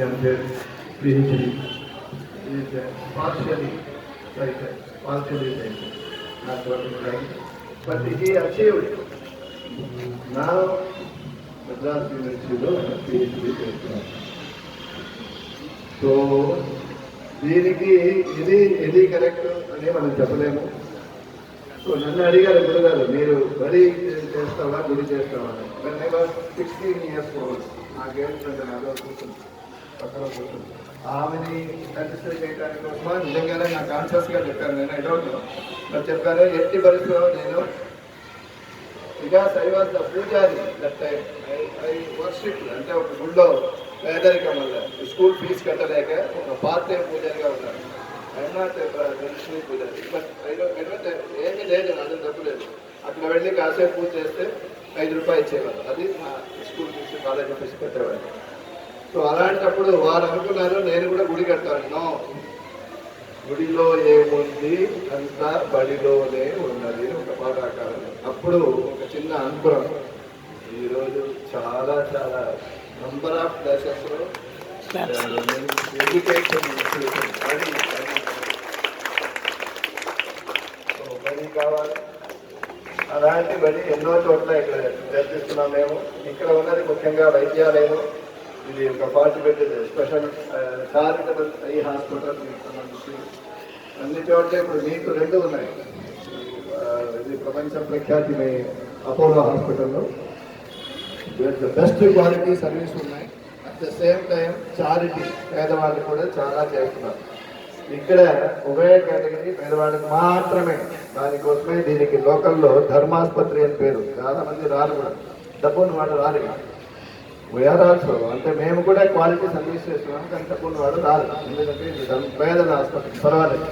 ఎంటెడ్ PhD partially sighted, partially sighted. That's what it's like. But he achieved. Now, Madras Universityలో PhD చేస్తున్నారు so దీనికి ఇది ఇది correct అని మనం చెప్పలేము సో నన్ను అడిగారు గురు గారు మీరు వరి చేస్తావా గుడి చేస్తావా సిక్స్టీన్ ఇయర్స్ నాకేంటంటే నాదో కూర్చుంటాను ఆమెని సాటిస్ఫై చేయడానికి కోసమా నిజంగానే నా కాన్షియస్గా చెప్పాను నేను ఐ డోంట్ నో మరి చెప్పాను ఎట్టి పరిస్థితిలో నేను because I was the pujari that time I I worship అంటే ఒక గుళ్ళో పేదరికం వల్ల. స్కూల్ ఫీజు కట్టలేక ఒక పార్ట్ టైం పూజారిగా ఉన్నాను. I'm not traditional pujari. But I don't ఏమీ లేదు అది డబ్బు లేదు. అక్కడ వెళ్ళి కాసేపు పూజ చేస్తే ఐదు రూపాయలు ఇచ్చేవాళ్ళు. అది మా స్కూల్ ఫీజు కాలేజ్ ఫీజు కట్టేవాళ్ళు. సో అలాంటప్పుడు వారు అనుకున్నారు నేను కూడా గుడి కట్టాను గుడిలో ఏముంది? అంతా బడిలోనే ఉన్నది ఒక పాఠాకారం అప్పుడు ఒక చిన్న అంకురం ఈరోజు చాలా చాలా నంబర్ ఆఫ్ ప్లేసెస్లో ఎడ్యుకేషన్ బడి కావాలి. అలాంటి బడి ఎన్నో చోట్ల ఇక్కడ చర్చిస్తున్నాం మేము. ఇక్కడ ఉన్నది ముఖ్యంగా వైద్యాలయం. ఇది ఒక forty special charitable eye hospital సంబంధించి అన్ని చోట్ల ఇప్పుడు మీకు రెండు ఉన్నాయి. ఇది ప్రపంచ ప్రఖ్యాతి అపోలో హాస్పిటల్లో. బెస్ట్ క్వాలిటీ సర్వీస్ ఉన్నాయి. At the same time charity పేదవాళ్ళు కూడా చాలా చేస్తున్నారు. ఇక్కడ ఉభయ కేటగిరీ పేదవాళ్ళకి మాత్రమే. దానికోసమే దీనికి లోకల్లో ధర్మాస్పత్రి అని పేరు. చాలామంది రారు కూడా. డబ్బును వాళ్ళు రారు వీఆర్ ఆల్సో అంటే మేము కూడా క్వాలిటీ సర్వీస్ చేస్తున్నాం కానీ వాడు రాదు. ఎందుకంటే ఇది ధర్మ- పేదల ఆసుపత్రి పర్వాలేదు.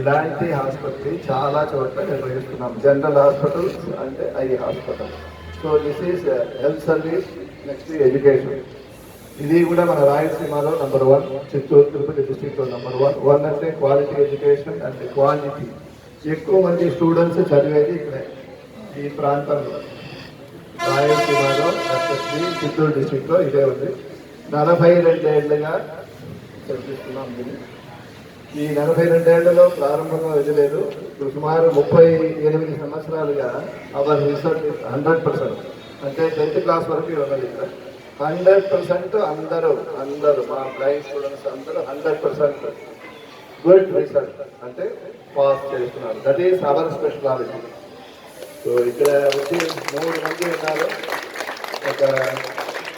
ఇలాంటి ఆసుపత్రి చాలా చోట్ల నిర్వహిస్తున్నాం. జనరల్ హాస్పిటల్స్ అంటే eye hospital. So this is health service next education ఇది కూడా మన రాయలసీమలో నెంబర్ వన్ చిత్తూరు తిరుపతి డిస్టిక్లో నెంబర్ వన్ వన్ అంటే క్వాలిటీ ఎడ్యుకేషన్ అండ్ క్వాలిటీ ఎక్కువ మంది స్టూడెంట్స్ చదివేది ఇక్కడే ఈ ప్రాంతంలో. రాయలసీమ ఎస్ఎస్బి చిత్తూరు డిస్టిక్లో ఇదే ఉంది. నలభై రెండేళ్ళుగా చదివిస్తున్నాం దీన్ని. ఈ నలభై రెండేళ్ళలో ప్రారంభంగా వెళ్ళలేదు ఇప్పుడు సుమారు ముప్పై ఎనిమిది సంవత్సరాలుగా అవర్ రీసెర్చ్ హండ్రెడ్ పర్సెంట్ అంటే టెన్త్ క్లాస్ వరకు ఉన్నది ఇక్కడ. హండ్రెడ్ పర్సెంట్ అందరూ అందరూ మా బ్లైండ్ స్టూడెంట్స్ అందరూ హండ్రెడ్ పర్సెంట్ గుడ్ రిసల్ట్ అంటే పాస్ చేస్తున్నారు. That is our speciality so ఇక్కడ వచ్చి మూడు మంది ఉన్నారు. ఒక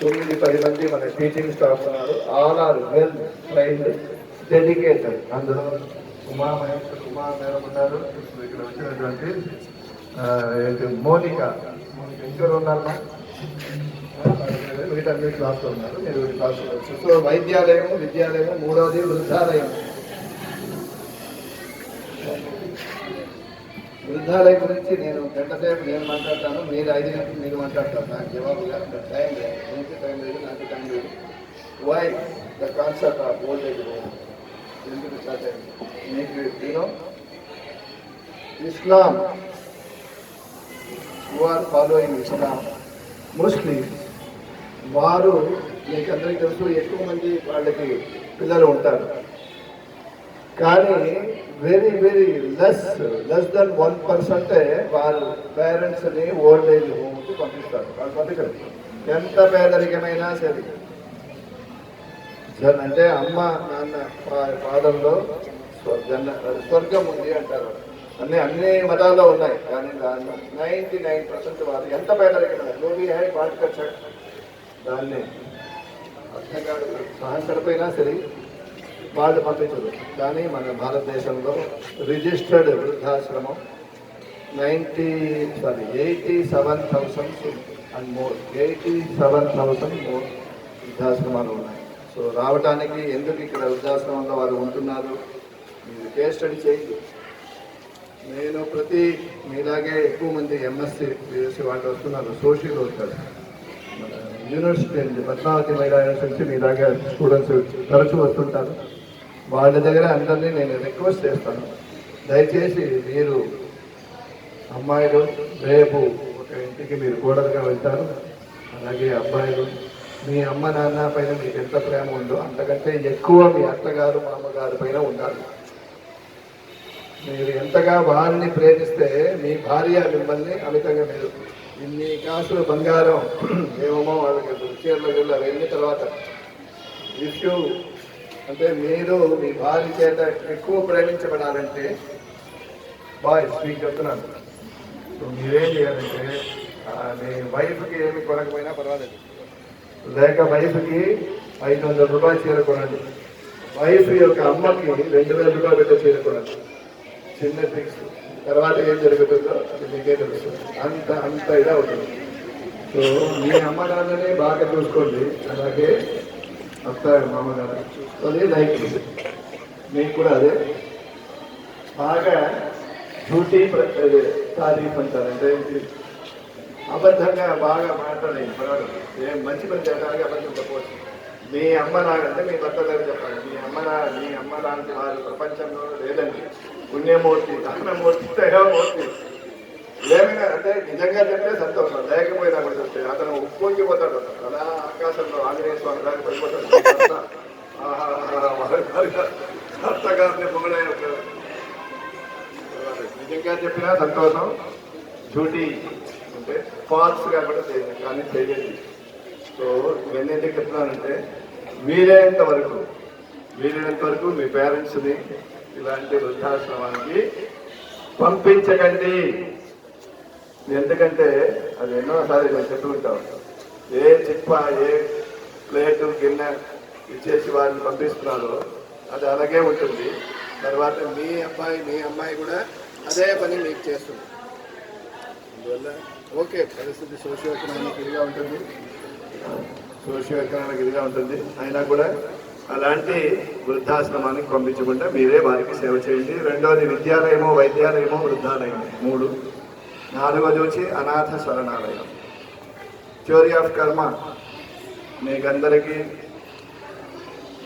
తొమ్మిది పది మంది మన టీచింగ్ స్టాఫ్ ఉన్నారు. All are well trained dedicated అందులో ఉమా మహేశ్వర్ ఉమా మేడం ఉన్నారు. ఇప్పుడు ఇక్కడ వచ్చినటువంటి ఏంటి మోనిక. మోనిక ఇంకా ఉన్నారమ్మా వీటన్ని క్లాస్లో ఉన్నారు. మీరు క్లాస్లో సో వైద్యాలయం విద్యాలయం మూడవది వృద్ధాలయం. వృద్ధాలయం గురించి నేను గంట సేపు నేను మాట్లాడతాను మీరు ఐదు గంటలు మీరు మాట్లాడతారు. నాకు జవాబుగా టైం లేదు. మీకు టైం లేదు? నాకు టైం లేదు. Why the concept of old age ఎందుకు స్టార్ట్ మీకు you know Islam you are following Islam mostly వారు మీకు అందరికీ తెలుసు ఎక్కువ మంది వాళ్ళకి పిల్లలు ఉంటారు. కానీ very very less less than one పర్సెంటే వాళ్ళు పేరెంట్స్ని ఓల్డ్ ఏజ్ హోమ్కి పంపిస్తారు. వాళ్ళు బతకరు ఎంత పేదరికమైనా సరే. జన్ అంటే అమ్మ నాన్న పా- పాదంలో స్వ- జన్న స్వర్గం ఉంది అంటారు. అన్ని అన్ని మతాల్లో ఉన్నాయి. కానీ దాన్ని నైంటీ నైన్ పర్సెంట్ వాళ్ళు ఎంత పేదరికమైన లోబీ హై పాటికర్ దాన్ని అర్థం కాదు సహసరిపోయినా సరే వాళ్ళు పంపించరు కానీ మన భారతదేశంలో registered వృద్ధాశ్రమం ninety sorry eighty seven thousand and more. Eighty seven thousand more వృద్ధాశ్రమాలు ఉన్నాయి. సో రావడానికి ఎందుకు ఇక్కడ వృద్ధాశ్రమంలో వారు ఉంటున్నారు? మీరు కేస్ స్టడీ చేయండి. నేను ప్రతి మీలాగే ఎక్కువ మంది ఎంఎస్సి బీఎస్సీ వాళ్ళు వస్తున్నారు. Social workers. యూనివర్సిటీ అండి. పద్మావతి మహిళా యూనివర్సిటీ మీలాగే స్టూడెంట్స్ తరచూ వస్తుంటారు. వాళ్ళ దగ్గర అందరినీ నేను రిక్వెస్ట్ చేస్తాను. దయచేసి మీరు అమ్మాయిలు రేపు ఒక ఇంటికి మీరు కూడలుగా వెళ్తారు. అలాగే అబ్బాయిలు మీ అమ్మ నాన్న పైన మీకు ఎంత ప్రేమ ఉందో అంతకంటే ఎక్కువ మీ అత్తగారు మామగారు పైన ఉండాలి. మీరు ఎంతగా వారిని ప్రేమిస్తే మీ భార్య మిమ్మల్ని అమితంగా మీరు ఇన్ని కాసులు బంగారం ఏమో వాళ్ళకి చీరలు వెళ్ళి అవన్నీ తర్వాత. ఇష్యూ అంటే మీరు మీ భార్య చేత ఎక్కువ ప్రేమించబడాలంటే బాయ్ మీకు చెప్తున్నాను. సో మీరేం చేయాలంటే మీ వైఫ్కి ఏమి కొనకపోయినా పర్వాలేదు. లేక వైఫ్కి ఐదు వందల రూపాయలు చీర కొనండి. వైఫ్ యొక్క అమ్మకి రెండు వేల రూపాయలు పెట్టి చీర కొనండి. చిన్న ట్రిక్స్ తర్వాత ఏం జరుగుతుందో అది మీకే తెలుస్తుంది. అంత అంత ఇదే అవుతుంది సో మీ అమ్మ నాన్నని బాగా చూసుకోండి. అలాగే వస్తాడు మామగారు అదే లైక్ మీకు కూడా అదే. బాగా డ్యూటీ తారీఫ్ అంటారు. అంటే అబద్ధంగా బాగా మాట్లాడలేదు పర్వాలేదు ఏం మంచి పని చేయడానికి అబద్ధం చెప్పవచ్చు. మీ అమ్మ నాగంటే మీ భర్త గారు చెప్పాలి. మీ అమ్మ నా మీ అమ్మ లాంటి వారు ప్రపంచంలో లేదండి. పుణ్యమూర్తి దానమూర్తి దయామూర్తి. ఏమైనా అంటే నిజంగా చెప్తే సంతోషం. లేకపోయినా కూడా చెప్తే అతను ఉప్పొంగిపోతాడు అలా ఆకాశంలో ఆంజనేయ స్వామి గారు పడిపోతాడు. భర్తగారిని పొగడే నిజంగా చెప్పినా సంతోషం. డ్యూటీ అంటే ఫాల్స్ కాబట్టి చేయండి కానీ చేయండి సో ఇవన్నీ చెప్తున్నానంటే వీలైనంత వరకు వీలైనంత వరకు మీ పేరెంట్స్ని ఇలాంటి వృద్ధాశ్రమానికి పంపించకండి. ఎందుకంటే అది ఎన్నోసారి నేను చెప్తూ ఉంటాం ఏ చిప్ప ఏ ప్లేటు గిన్నె ఇచ్చేసి వారిని పంపిస్తున్నారో అది అలాగే ఉంటుంది. తర్వాత మీ అబ్బాయి మీ అమ్మాయి కూడా అదే పని మీకు చేస్తుంది. అందువల్ల ఓకే పరిస్థితి సోషియో ఎకనామిక్ ఇదిగా ఉంటుంది. సోషియో ఎకనామిక్ ఇదిగా ఉంటుంది. అయినా కూడా అలాంటి వృద్ధాశ్రమానికి పంపించకుండా మీరే వారికి సేవ చేయండి. రెండవది విద్యాలయమో వైద్యాలయమో వృద్ధాలయము మూడు. నాలుగోది వచ్చి అనాథ శరణాలయం థియోరీ ఆఫ్ కర్మ. మీకందరికీ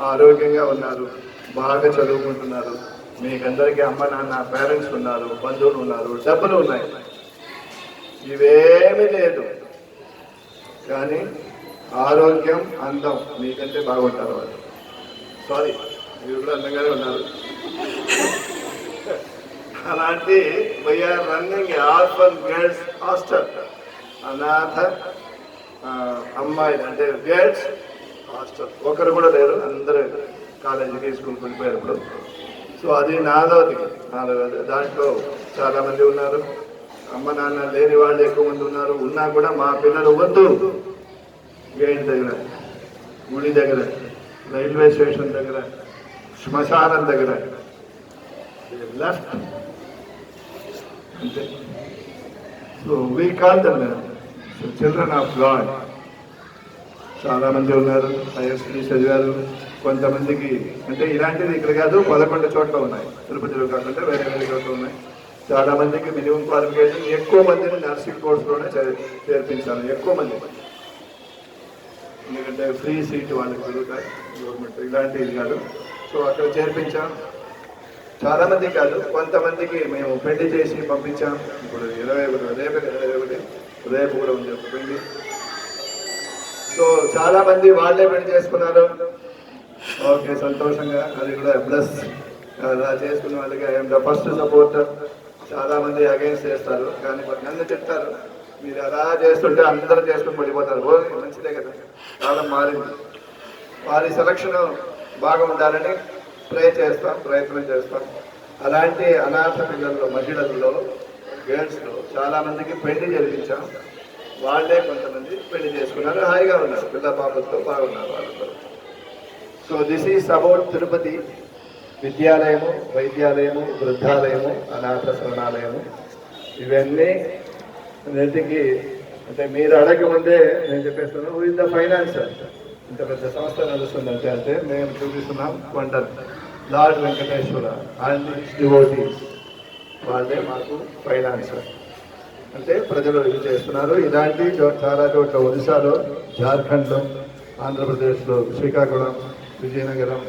ఆరోగ్యంగా ఉన్నారు బాగా చదువుకుంటున్నారు మీకందరికీ అమ్మ నాన్న పేరెంట్స్ ఉన్నారు బంధువులు ఉన్నారు డబ్బులు ఉన్నాయి. ఇవేమీ లేదు. కానీ ఆరోగ్యం అందం మీకంటే బాగుంటారు వాళ్ళు. సారీ మీరు కూడా అందంగానే ఉన్నారు. అలాంటి we're running orphan girls hostel. అనాథ ఆ, అమ్మాయిలు అంటే గర్ల్స్ హాస్టల్. ఒకరు కూడా లేరు అందరూ కాలేజీకి స్కూల్కి వెళ్ళిపోయినప్పుడు సో అది నాలుగవది నాలుగవది దాంట్లో చాలా మంది ఉన్నారు. అమ్మ నాన్న లేని వాళ్ళు ఎక్కువ మంది ఉన్నారు. ఉన్నా కూడా మా పిల్లలు వద్దు. గేట్ దగ్గర గుడి దగ్గర రైల్వే స్టేషన్ దగ్గర శ్మశానం దగ్గర. లెఫ్ట్ అంతే so we call them children of God చాలామంది ఉన్నారు ఐఎస్టీ చదివారు కొంతమందికి అంటే ఇలాంటిది ఇక్కడ కాదు పదకొండు చోట్ల ఉన్నాయి. తిరుపతిలో కాకుండా వేరే వేరే చోట్ల ఉన్నాయి. చాలా మందికి మినిమం క్వాలిఫికేషన్ ఎక్కువ మందిని నర్సింగ్ కోర్సులోనే చే- చేర్పించాలి ఎక్కువ మంది. ఎందుకంటే ఫ్రీ సీట్ వాళ్ళకి దొరుకుతాయి గవర్నమెంట్ ఇలాంటివి కాదు. సో అక్కడ చేర్పించాం. చాలా మంది కాదు కొంతమందికి మేము పెళ్ళి చేసి పంపించాం. ఇప్పుడు ఇరవై ఒకటి రేపు ఇరవై ఒకటి రేపు కూడా ఉంది ఒక పెళ్ళి. సో చాలా మంది వాళ్ళే పెళ్ళి చేసుకున్నారు. ఓకే సంతోషంగా. అది కూడా ప్లస్ అలా చేసుకున్న వాళ్ళకి ఐఎమ్ ద ఫస్ట్ సపోర్టర్ చాలా మంది అగైన్స్ చేస్తారు కానీ మరి నన్ను చెప్తారు మీరు అలా చేస్తుంటే అందరూ చేసుకుని పడిపోతారు. ఓ మంచిదే కదా. కాలం మారింది. వారి సెలక్షన్ బాగా ఉండాలని ప్రే చేస్తాం ప్రయత్నం చేస్తాం. అలాంటి అనాథ పిల్లల్లో మహిళల్లో గర్ల్స్లో చాలామందికి పెళ్ళి జరిపించాం వాళ్ళే కొంతమంది పెళ్ళి చేసుకున్నారు హాయిగా ఉన్నారు. పిల్ల పాపలతో బాగున్నారు వాళ్ళతో so this is about Tirupati విద్యాలయము వైద్యాలయము వృద్ధాలయము అనాథ శరణాలయము. ఇవన్నీ అన్నిటికీ అంటే మీరు అడగ ముందే నేను చెప్పేస్తున్నాను ఇన్ ద ఫైనాన్సర్ ఇంత పెద్ద సంస్థ నడుస్తుందంటే అంటే మేము చూపిస్తున్నాం wonder. Lord Venkateswara and devotees. వాళ్ళే మాకు ఫైనాన్సర్ అంటే ప్రజలు ఇది చేస్తున్నారు? ఇలాంటి చాలా చోట్ల ఒడిశాలో జార్ఖండ్లో ఆంధ్రప్రదేశ్లో శ్రీకాకుళం విజయనగరం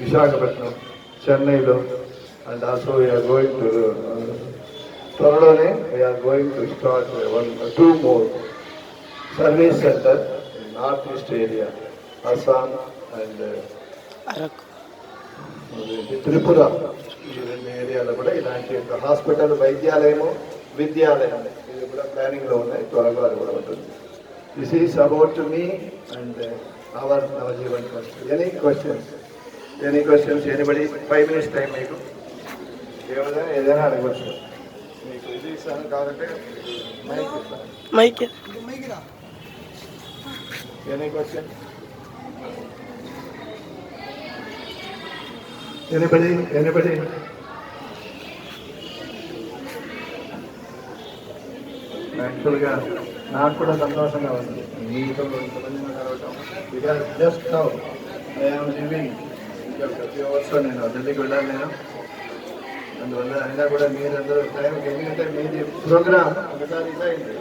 విశాఖపట్నం చెన్నైలో and also we're going to త్వరలోనే we're going to start one two more service center north east area Assam and Araku. Tripura ఏరియాలో కూడా ఇలాంటి హాస్పిటల్ వైద్యాలయము విద్యాలయం ఇది కూడా ప్లానింగ్లో ఉన్నాయి. త్వరగా అది కూడా ఉంటుంది. This is about me and our Navajeevan trust any questions any questions anybody five minutes time మీకు. ఏమైనా ఏదైనా అడగవచ్చు మీకు ఇది ఇస్తాను కావాలంటే మైక్ ఇస్తాను. Mic any question anybody anybody యాక్చువల్గా నాకు కూడా సంతోషంగా ఉంది. మీతో కలవటం because just now I'm living ఇంకా ప్రతి అవర్స్లో నేను ఢిల్లీకి వెళ్ళాను నేను. అందువల్ల అయినా కూడా మీరందరూ టైంకి ఎందుకంటే మీది ప్రోగ్రామ్ ఒకసారి ఇదైంది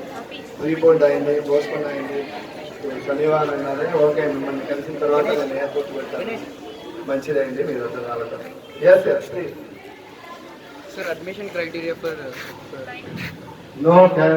రీపోర్ట్ అయింది పోస్ట్పోన్ అయింది. శనివారం అన్నది ఓకే మిమ్మల్ని కలిసిన తర్వాత నేను ఎయిర్పోర్ట్ పెట్టాను మంచిదైంది మీరు వద్ద రావటం yes yes Sir, admission criteria for uh, no